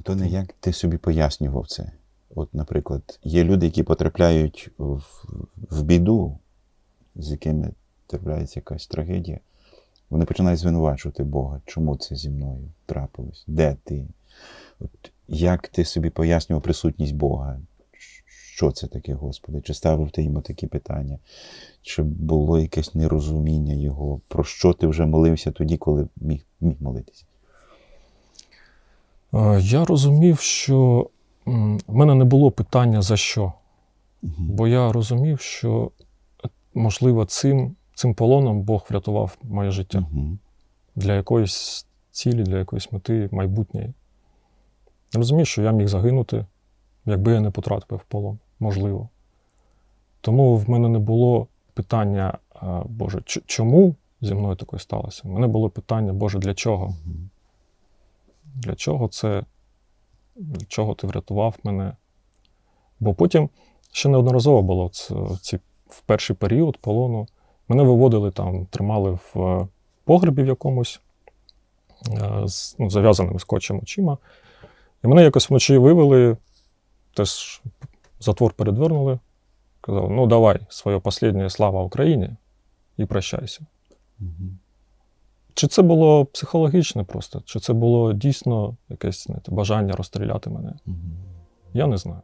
Антоне, як ти собі пояснював це? От, наприклад, є люди, які потрапляють в, в біду, з якими трапляється якась трагедія. Вони починають звинувачувати Бога. Чому це зі мною трапилось? Де ти? От, як ти собі пояснював присутність Бога? Що це таке, Господи? Чи ставив ти йому такі питання? Чи було якесь нерозуміння Його? Про що ти вже молився тоді, коли міг, міг молитися? Е, Я розумів, що в мене не було питання за що. Бо я розумів, що, е, можливо, цим, цим полоном Бог врятував моє життя Угу. для якоїсь цілі, для якоїсь мети майбутньої. Я розумів, що я міг загинути, якби я не потрапив в полон, можливо. Тому в мене не було питання, Боже, чому зі мною таке сталося? У мене було питання, Боже, для чого? Для чого це? Для чого ти врятував мене? Бо потім ще неодноразово було ці, в перший період полону. Мене виводили там, тримали в е, погребі в якомусь е, з ну, зав'язаними скотчем очима. І мене якось вночі вивели, теж затвор передвернули. Казали, ну давай, своє останнє слава Україні і прощайся. Угу. Чи це було психологічне просто, чи це було дійсно якесь знаєте, бажання розстріляти мене? Я не знаю.